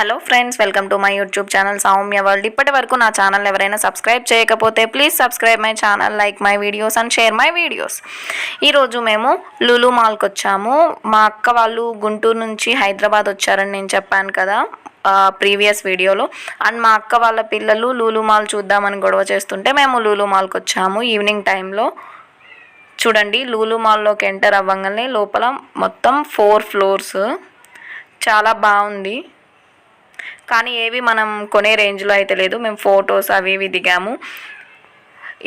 Hello friends welcome to my YouTube channel Soumya world. ఇప్పటి వరకు నా ఛానల్ ఎవరైనా సబ్స్క్రైబ్ చేయకపోతే please subscribe my channel like my videos and share my videos. ఈరోజు మేము లులు మాల్కి వచ్చాము. మా అక్క వాళ్ళు గుంటూరు నుంచి హైదరాబాద్ వచ్చారని నేను చెప్పాను కదా ప్రీవియస్ వీడియోలో. అండ్ మా అక్క వాళ్ళ పిల్లలు లూలు మాల్ చూద్దామని గొడవ చేస్తుంటే మేము లూలు మాల్కి వచ్చాము ఈవినింగ్ టైంలో. చూడండి లూలు మాల్లోకి ఎంటర్ అవ్వగానే లోపల మొత్తం ఫోర్ ఫ్లోర్స్. చాలా బాగుంది. కానీ ఏవి మనం కొనే రేంజ్లో అయితే లేదు. మేము ఫొటోస్ అవి ఇవి దిగాము.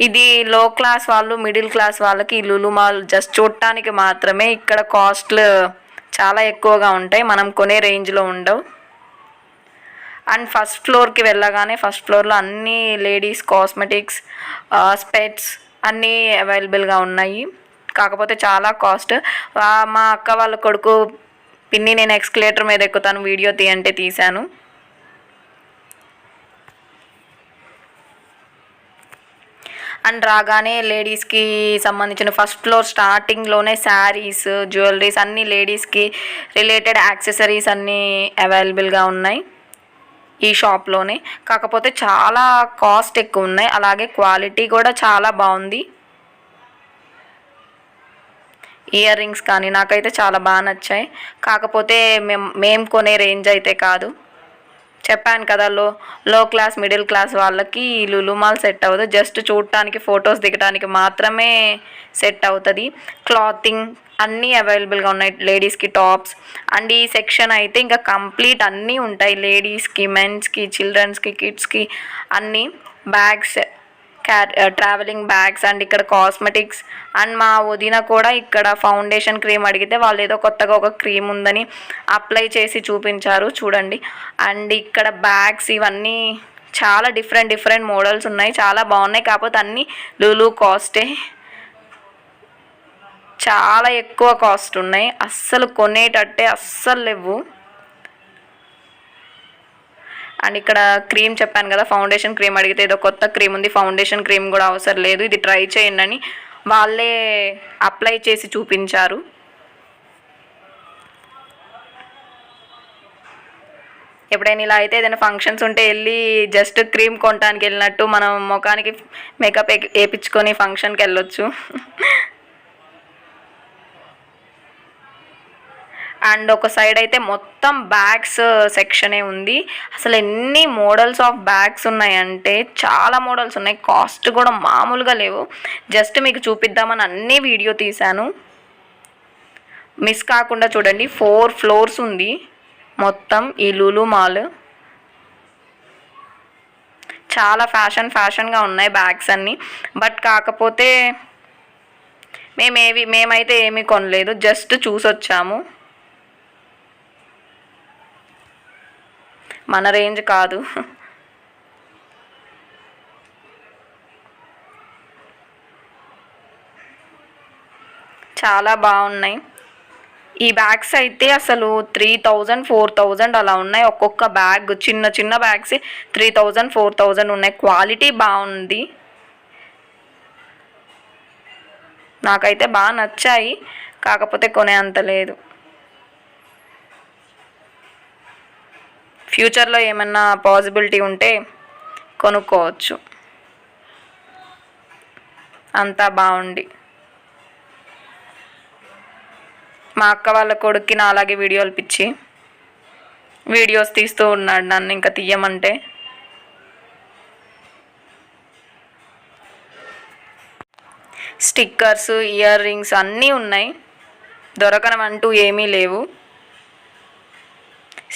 ఇది లో క్లాస్ వాళ్ళు మిడిల్ క్లాస్ వాళ్ళకి ఈ లులు మాల్ జస్ట్ చూడటానికి మాత్రమే ఇక్కడ కాస్ట్లు చాలా ఎక్కువగా ఉంటాయి. మనం కొనే రేంజ్లో ఉండవు. అండ్ ఫస్ట్ ఫ్లోర్కి వెళ్ళగానే ఫస్ట్ ఫ్లోర్లో అన్ని లేడీస్ కాస్మెటిక్స్ స్పెట్స్ అన్నీ అవైలబుల్గా ఉన్నాయి. కాకపోతే చాలా కాస్ట్. మా అక్క వాళ్ళ కొడుకు పిన్ని నేను ఎక్స్కలేటర్ మీద ఎక్కుతాను వీడియో తీయంటే తీశాను. అండ్ రాగానే లేడీస్కి సంబంధించిన ఫస్ట్ ఫ్లోర్ స్టార్టింగ్లోనే శారీస్ జ్యువెలరీస్ అన్ని లేడీస్కి రిలేటెడ్ యాక్సెసరీస్ అన్నీ అవైలబుల్గా ఉన్నాయి ఈ షాప్లోనే కాకపోతే చాలా కాస్ట్ ఎక్కువ ఉన్నాయి. అలాగే క్వాలిటీ కూడా చాలా బాగుంది. ఇయర్ రింగ్స్ కానీ నాకైతే చాలా బాగా నచ్చాయి. కాకపోతే మేము మేము కొనే రేంజ్ అయితే కాదు. చెప్పాను కదా లో లో క్లాస్ మిడిల్ క్లాస్ వాళ్ళకి ఈ లులు మాల్ సెట్ అవ్వదు. జస్ట్ చూడటానికి ఫొటోస్ దిగడానికి మాత్రమే సెట్ అవుతుంది. క్లాతింగ్ అన్నీ అవైలబుల్గా ఉన్నాయి లేడీస్కి టాప్స్ అండ్ ఈ సెక్షన్ అయితే ఇంకా కంప్లీట్ అన్నీ ఉంటాయి. లేడీస్కి మెన్స్కి చిల్డ్రన్స్కి కిడ్స్కి అన్నీ బ్యాగ్స్ ట్రావెలింగ్ బ్యాగ్స్ అండ్ ఇక్కడ కాస్మెటిక్స్ అండ్ మా వదిన కూడా ఇక్కడ ఫౌండేషన్ క్రీమ్ అడిగితే వాళ్ళు ఏదో కొత్తగా ఒక క్రీమ్ ఉందని అప్లై చేసి చూపించారు చూడండి. అండ్ ఇక్కడ బ్యాగ్స్ ఇవన్నీ చాలా డిఫరెంట్ డిఫరెంట్ మోడల్స్ ఉన్నాయి. చాలా బాగున్నాయి. కాకపోతే అన్నీ లూలు కాస్టే చాలా ఎక్కువ కాస్ట్ ఉన్నాయి. అస్సలు కొనేటట్టే అస్సలు లేవు. అండ్ ఇక్కడ క్రీమ్ చెప్పాను కదా ఫౌండేషన్ క్రీమ్ అడిగితే ఏదో కొత్త క్రీమ్ ఉంది ఫౌండేషన్ క్రీమ్ కూడా అవసరం లేదు ఇది ట్రై చేయండి అని వాళ్ళే అప్లై చేసి చూపించారు. ఎప్పుడైనా ఇలా అయితే ఏదైనా ఫంక్షన్స్ ఉంటే వెళ్ళి జస్ట్ క్రీమ్ కొనడానికి వెళ్ళినట్టు మనం ముఖానికి మేకప్ వేయించుకొని ఫంక్షన్కి వెళ్ళొచ్చు. అండ్ ఒక సైడ్ అయితే మొత్తం బ్యాగ్స్ సెక్షనే ఉంది. అసలు ఎన్ని మోడల్స్ ఆఫ్ బ్యాగ్స్ ఉన్నాయంటే చాలా మోడల్స్ ఉన్నాయి. కాస్ట్ కూడా మామూలుగా లేవు. జస్ట్ మీకు చూపిద్దామని అన్ని వీడియో తీశాను. మిస్ కాకుండా చూడండి. ఫోర్ ఫ్లోర్స్ ఉంది. మొత్తం ఈ లూలు మాల్. చాలా ఫ్యాషన్ ఫ్యాషన్గా ఉన్నాయి బ్యాగ్స్ అన్నీ. బట్ కాకపోతే మేమేవి మేమైతే ఏమీ కొనలేదు. జస్ట్ చూసొచ్చాము. మన రేంజ్ కాదు. చాలా బాగున్నాయి. ఈ బ్యాగ్స్ అయితే అసలు త్రీ థౌజండ్ ఫోర్ థౌజండ్ అలా ఉన్నాయి. ఒక్కొక్క బ్యాగ్ చిన్న చిన్న bags three thousand four thousand ఉన్నాయి. క్వాలిటీ బాగుంది. నాకైతే బాగా నచ్చాయి. కాకపోతే కొనే అంత లేదు. ఫ్యూచర్లో ఏమన్నా పాసిబిలిటీ ఉంటే కొనుక్కోవచ్చు. అంతా బాగుండి మా అక్క వాళ్ళ కొడుక్కి నా అలాగే వీడియోలు పిచ్చి. వీడియోస్ తీస్తూ ఉన్నాడు నన్ను ఇంకా తీయమంటే. స్టిక్కర్స్ ఇయర్ రింగ్స్ అన్నీ ఉన్నాయి. దొరకనమంటూ ఏమీ లేవు.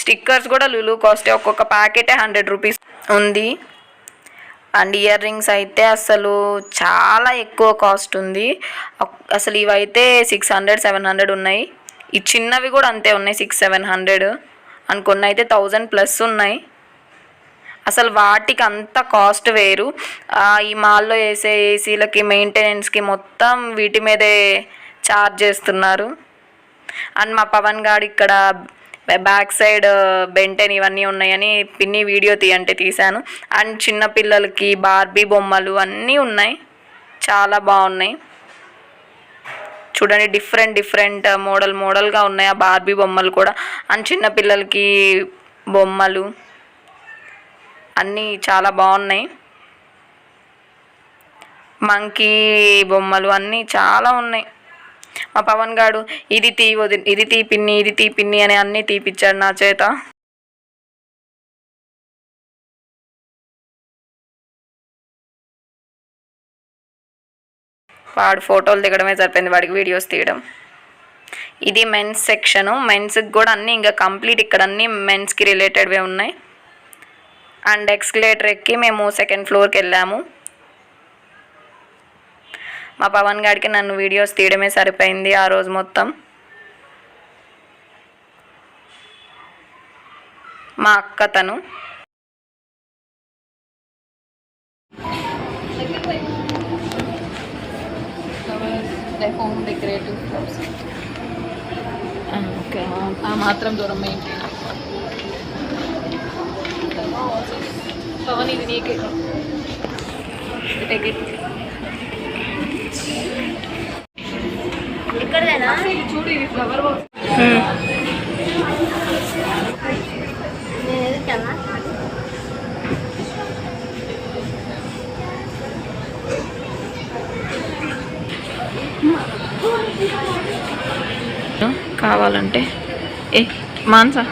స్టిక్కర్స్ కూడా లులు కాస్ట్ ఒక్కొక్క ప్యాకెటే హండ్రెడ్ రూపీస్ ఉంది. అండ్ ఇయర్ రింగ్స్ అయితే అసలు చాలా ఎక్కువ కాస్ట్ ఉంది. అసలు ఇవైతే సిక్స్ హండ్రెడ్ సెవెన్ హండ్రెడ్ ఉన్నాయి. ఈ చిన్నవి కూడా అంతే ఉన్నాయి సిక్స్ సెవెన్ హండ్రెడ్. అండ్ కొన్ని అయితే థౌజండ్ ప్లస్ ఉన్నాయి. అసలు వాటికి అంత కాస్ట్ వేరు. ఈ మాల్లో వేసే ఏసీలకి మెయింటెనెన్స్కి మొత్తం వీటి మీదే ఛార్జ్ చేస్తున్నారు. అండ్ మా పవన్ గారు ఇక్కడ బ్యాక్ సైడ్ బెంటెన్ ఇవన్నీ ఉన్నాయని పిన్ని వీడియో తీయంటే తీశాను. అండ్ చిన్న పిల్లలకి బార్బీ బొమ్మలు అన్నీ ఉన్నాయి. చాలా బాగున్నాయి. చూడండి డిఫరెంట్ డిఫరెంట్ మోడల్ మోడల్గా ఉన్నాయి ఆ బార్బీ బొమ్మలు కూడా. అండ్ చిన్న పిల్లలకి బొమ్మలు అన్నీ చాలా బాగున్నాయి. మంకీ బొమ్మలు అన్నీ చాలా ఉన్నాయి. మా పవన్ గాడు ఇది తీ వది ఇది తీ పిన్ని ఇది తీ పిన్ని అని అన్నీ తీపిచ్చాడు నా చేత. వాడు ఫోటోలు దిగడమే సరిపోయింది వాడికి వీడియోస్ తీయడం. ఇది మెన్స్ సెక్షను మెన్స్కి కూడా అన్నీ ఇంకా కంప్లీట్ ఇక్కడ అన్నీ మెన్స్కి రిలేటెడ్వే ఉన్నాయి. అండ్ ఎక్స్కలేటర్ ఎక్కి మేము సెకండ్ ఫ్లోర్కి వెళ్ళాము. మా పవన్ గారికి నన్ను వీడియోస్ తీయడమే సరిపోయింది ఆ రోజు మొత్తం. మా అక్క తను. హోమ్ డెకరేటివ్ ఫ్లవర్స్ ఓకే ఆ మాత్రం దూరం ఏంటి పవన్ ఇది నీకే. చూడు ఇది ఫ్లవర్ బాక్స్ కావాలంటే. ఏ మాన్సా?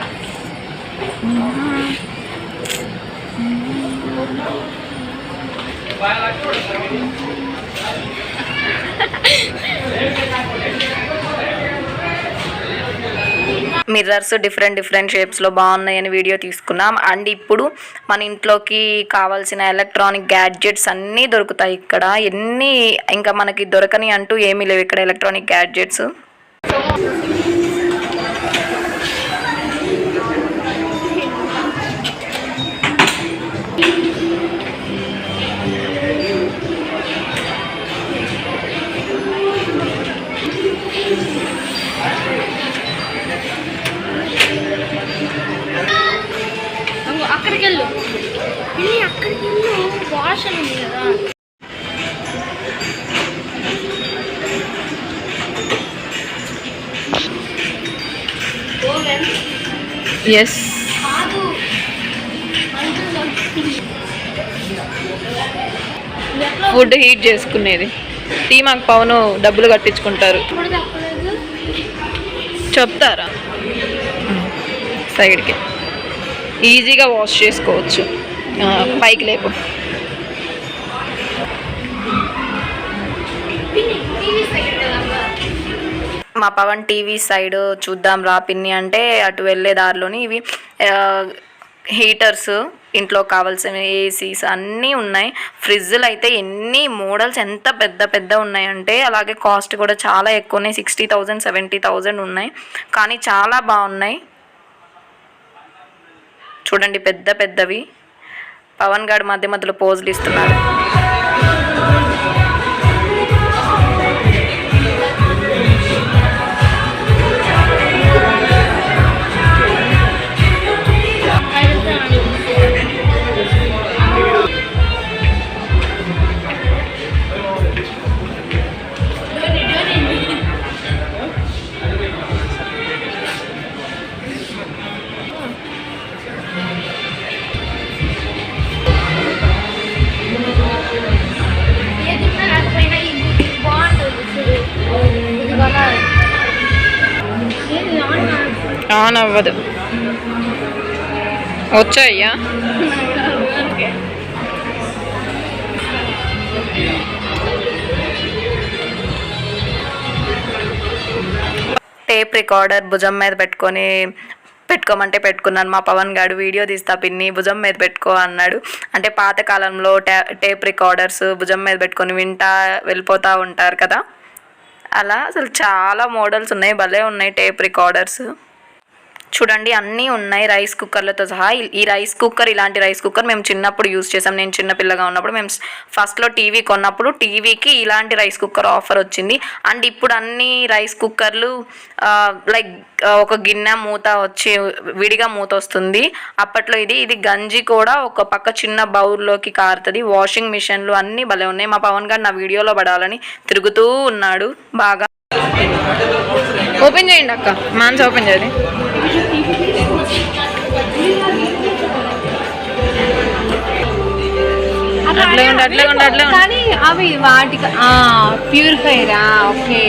మిర్రర్స్ డిఫరెంట్ డిఫరెంట్ షేప్స్లో బాగున్నాయని వీడియో తీసుకున్నాం. అండ్ ఇప్పుడు మన ఇంట్లోకి కావాల్సిన ఎలక్ట్రానిక్ గ్యాడ్జెట్స్ అన్నీ దొరుకుతాయి ఇక్కడ. ఎన్ని ఇంకా మనకి దొరకని అంటూ ఏమీ లేవు ఇక్కడ ఎలక్ట్రానిక్ గ్యాడ్జెట్స్ ఎస్ ఫుడ్ హీట్ చేసుకునేది. టీ మాకు పవను డబ్బులు కట్టించుకుంటారు. చెప్తారా? సైడ్కి. ఈజీగా వాష్ చేసుకోవచ్చు. పైకి లేపు మా పవన్ టీవీ సైడ్ చూద్దాం రా పిన్ని అంటే అటు వెళ్ళే దారిలోని ఇవి హీటర్స్ ఇంట్లో కావాల్సిన ఏసీస్ అన్నీ ఉన్నాయి. ఫ్రిడ్జ్లు అయితే ఎన్ని మోడల్స్ ఎంత పెద్ద పెద్ద ఉన్నాయంటే అలాగే కాస్ట్ కూడా చాలా ఎక్కువ ఉన్నాయి సిక్స్టీ థౌజండ్ సెవెంటీ థౌజండ్ ఉన్నాయి. కానీ చాలా బాగున్నాయి. చూడండి పెద్ద పెద్దవి. పవన్ గారు మధ్య మధ్యలో పోజులు ఇస్తున్నారు. వచ్చాయ్యా? టేప్ రికార్డర్ భుజం మీద పెట్టుకొని పెట్టుకోమంటే పెట్టుకున్నాను. మా పవన్ గారు వీడియో తీస్తా పిన్ని భుజం మీద పెట్టుకో అన్నాడు. అంటే పాతకాలంలో టా టేప్ రికార్డర్స్ భుజం మీద పెట్టుకొని వింటా వెళ్ళిపోతూ ఉంటారు కదా? అలా అసలు చాలా మోడల్స్ ఉన్నాయి. భలే ఉన్నాయి టేప్ రికార్డర్స్. చూడండి అన్నీ ఉన్నాయి రైస్ కుక్కర్లతో సహా. ఈ- రైస్ కుక్కర్ ఇలాంటి రైస్ కుక్కర్ మేము చిన్నప్పుడు యూజ్ చేసాం నేను చిన్నపిల్లగా ఉన్నప్పుడు మేము ఫస్ట్లో టీవీ కొన్నప్పుడు టీవీకి ఇలాంటి రైస్ కుక్కర్ ఆఫర్ వచ్చింది. అండ్ ఇప్పుడు అన్ని రైస్ కుక్కర్లు లైక్ ఒక గిన్నె మూత వచ్చి విడిగా మూత వస్తుంది. అప్పట్లో ఇది ఇది గంజి కూడా ఒక పక్క చిన్న బౌల్లోకి కారుతుంది. వాషింగ్ మిషన్లు అన్నీ భలే ఉన్నాయి. మా పవన్ గారు నా వీడియోలో పడాలని తిరుగుతూ ఉన్నాడు. బాగా ఓపెన్ చేయండి అక్క. మాన్స్ ఓపెన్ చేయండి. అట్లే ఉండు అట్లే ఉండు అట్లే ఉండు. కానీ అవి వాటికి ప్యూరిఫైరా ఓకే.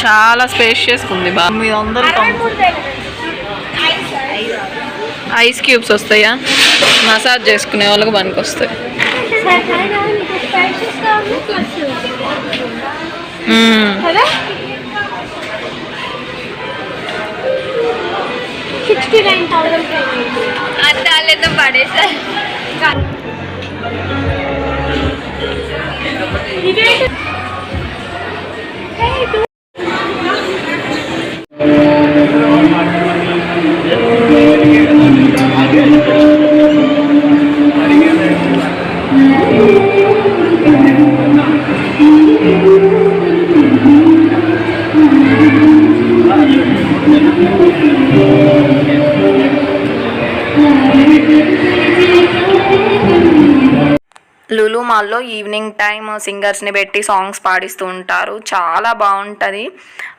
చాలా స్పేషియస్ ఉంది బాగా మీ అందరూ ఐస్ క్యూబ్స్ వస్తాయా? మసాజ్ చేసుకునే వాళ్ళకి పనికి వస్తాయి. కదా సిక్స్టీ నైన్ థౌసండ్ అద్దాలతో పడేసారు లులు మాల్లో ఈవినింగ్ టైం సింగర్స్ని పెట్టి సాంగ్స్ పాడిస్తూ ఉంటారు. చాలా బాగుంటుంది.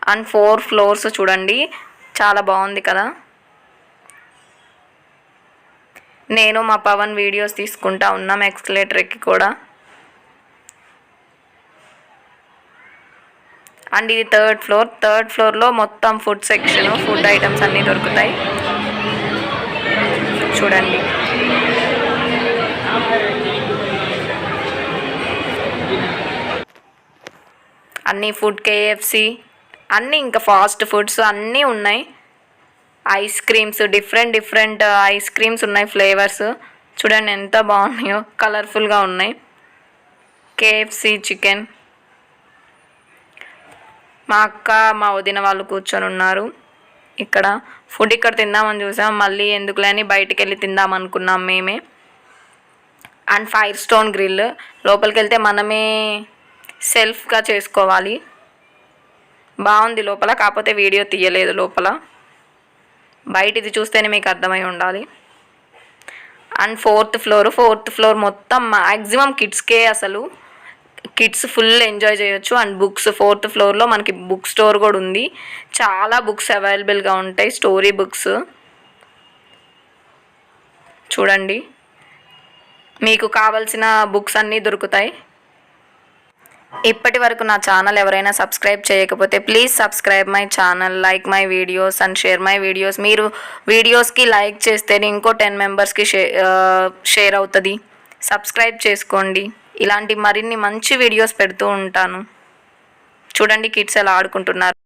అండ్ ఫోర్ ఫ్లోర్స్ చూడండి. చాలా బాగుంది కదా. నేను మా పవన్ వీడియోస్ తీసుకుంటా ఉన్నాం ఎక్స్కలేటర్కి కూడా. అండ్ ఇది థర్డ్ ఫ్లోర్. థర్డ్ ఫ్లోర్లో మొత్తం ఫుడ్ సెక్షన్ ఫుడ్ ఐటమ్స్ అన్నీ దొరుకుతాయి. చూడండి. అన్నీ ఫుడ్ కేఎఫ్సి అన్నీ ఇంకా ఫాస్ట్ ఫుడ్స్ అన్నీ ఉన్నాయి. Ice creams different different ice creams ఉన్నాయి ఫ్లేవర్స్ చూడండి ఎంత బాగున్నాయో కలర్ఫుల్గా ఉన్నాయి. కేఎఫ్సి చికెన్ మా అక్క మా వదిన వాళ్ళు కూర్చొని ఉన్నారు. ఇక్కడ ఫుడ్ ఇక్కడ తిందామని చూసాం. మళ్ళీ ఎందుకులేని బయటికి వెళ్ళి తిందాం అనుకున్నాం మేమే. అండ్ ఫైర్ స్టోన్ గ్రిల్ లోపలికి వెళ్తే మనమే సెల్ఫ్గా చేసుకోవాలి. బాగుంది లోపల కాకపోతే వీడియో తీయలేదు లోపల. బయట ఇది చూస్తేనే మీకు అర్థమై ఉండాలి. And fourth floor fourth floor మొత్తం మ్యాక్సిమం కిడ్స్కే అసలు. కిడ్స్ ఫుల్ ఎంజాయ్ చేయొచ్చు. అండ్ బుక్స్ ఫోర్త్ ఫ్లోర్లో మనకి బుక్ స్టోర్ కూడా ఉంది. చాలా బుక్స్ అవైలబుల్గా ఉంటాయి స్టోరీ బుక్స్. చూడండి. మీకు కావాల్సిన బుక్స్ అన్నీ దొరుకుతాయి. ఇప్పటి వరకు నా ఛానల్ ఎవరైనా సబ్స్క్రైబ్ చేయకపోతే please subscribe my channel like my videos and share my videos మీరు వీడియోస్కి లైక్ చేస్తేనే ఇంకో టెన్ మెంబర్స్కి షే షేర్ అవుతుంది. సబ్స్క్రైబ్ చేసుకోండి. ఇలాంటి మరిన్ని మంచి వీడియోస్ పెడుతూ ఉంటాను. చూడండి కిడ్స్ ఎలా ఆడుకుంటున్నారు.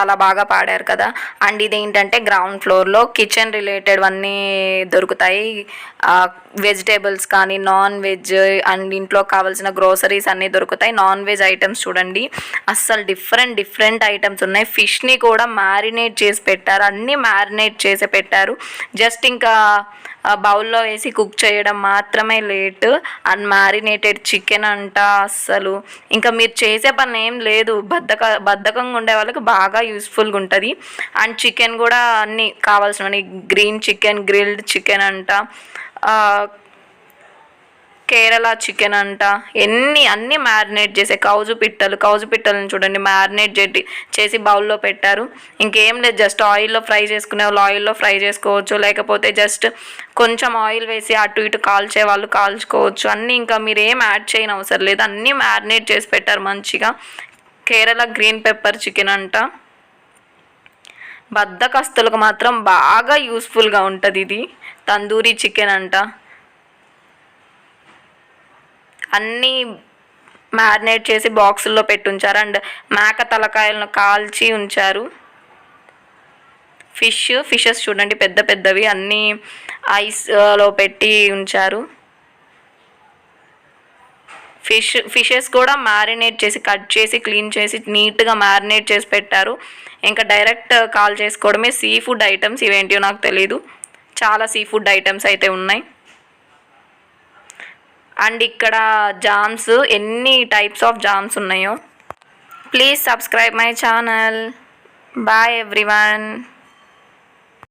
చాలా బాగా పాడారు కదా. అండ్ ఇది ఏంటంటే గ్రౌండ్ ఫ్లోర్లో కిచెన్ రిలేటెడ్ అన్నీ దొరుకుతాయి. వెజిటేబుల్స్ కానీ నాన్ వెజ్ అండ్ ఇంట్లో కావాల్సిన గ్రోసరీస్ అన్నీ దొరుకుతాయి. నాన్ వెజ్ ఐటమ్స్ చూడండి. అస్సలు డిఫరెంట్ డిఫరెంట్ ఐటమ్స్ ఉన్నాయి. ఫిష్ని కూడా మ్యారినేట్ చేసి పెట్టారు. అన్నీ మ్యారినేట్ చేసి పెట్టారు. జస్ట్ ఇంకా బౌల్లో వేసి కుక్ చేయడం మాత్రమే లేట్. అండ్ మ్యారినేటెడ్ చికెన్ అంట అస్సలు. ఇంకా మీరు చేసే పని ఏం లేదు. బద్ధక బద్ధకంగా ఉండే వాళ్ళకి బాగా యూస్ఫుల్గా ఉంటుంది. అండ్ చికెన్ కూడా అన్నీ కావాల్సినవి గ్రీన్ చికెన్ గ్రిల్డ్ చికెన్ అంట. కేరళ చికెన్ అంట. ఎన్ని అన్ని మ్యారినేట్ చేసే కౌజు పిట్టలు కౌజు పిట్టలను చూడండి. మ్యారినేట్ చేసి చేసి బౌల్లో పెట్టారు. ఇంకేం లేదు జస్ట్ ఆయిల్లో ఫ్రై చేసుకునే వాళ్ళు ఆయిల్లో ఫ్రై చేసుకోవచ్చు. లేకపోతే జస్ట్ కొంచెం ఆయిల్ వేసి అటు ఇటు కాల్చే వాళ్ళు కాల్చుకోవచ్చు. అన్నీ ఇంకా మీరు ఏం యాడ్ చేయని అవసరం లేదు. అన్నీ మ్యారినేట్ చేసి పెట్టారు మంచిగా. కేరళ గ్రీన్ పెప్పర్ చికెన్ అంట. బద్దకస్తులకు మాత్రం బాగా యూస్ఫుల్గా ఉంటుంది ఇది. తందూరి చికెన్ అంట. అన్నీ మ్యారినేట్ చేసి బాక్సుల్లో పెట్టి ఉంచారు అండ్ మేక తలకాయలను కాల్చి ఉంచారు. ఫిష్ ఫిషెస్ చూడండి పెద్ద పెద్దవి. అన్నీ ఐస్లో పెట్టి ఉంచారు. ఫిష్ ఫిషెస్ కూడా మ్యారినేట్ చేసి కట్ చేసి క్లీన్ చేసి నీట్గా మ్యారినేట్ చేసి పెట్టారు. ఇంకా డైరెక్ట్ కాల్ చేసుకోవడమే సీ ఫుడ్ ఐటమ్స్ ఇవేంటివో నాకు తెలీదు. చాలా సీ ఫుడ్ ఐటమ్స్ అయితే ఉన్నాయి. అండ్ ఇక్కడ జామ్స్ ఎన్ని టైప్స్ ఆఫ్ జామ్స్ ఉన్నాయో. Please subscribe my channel. Bye everyone.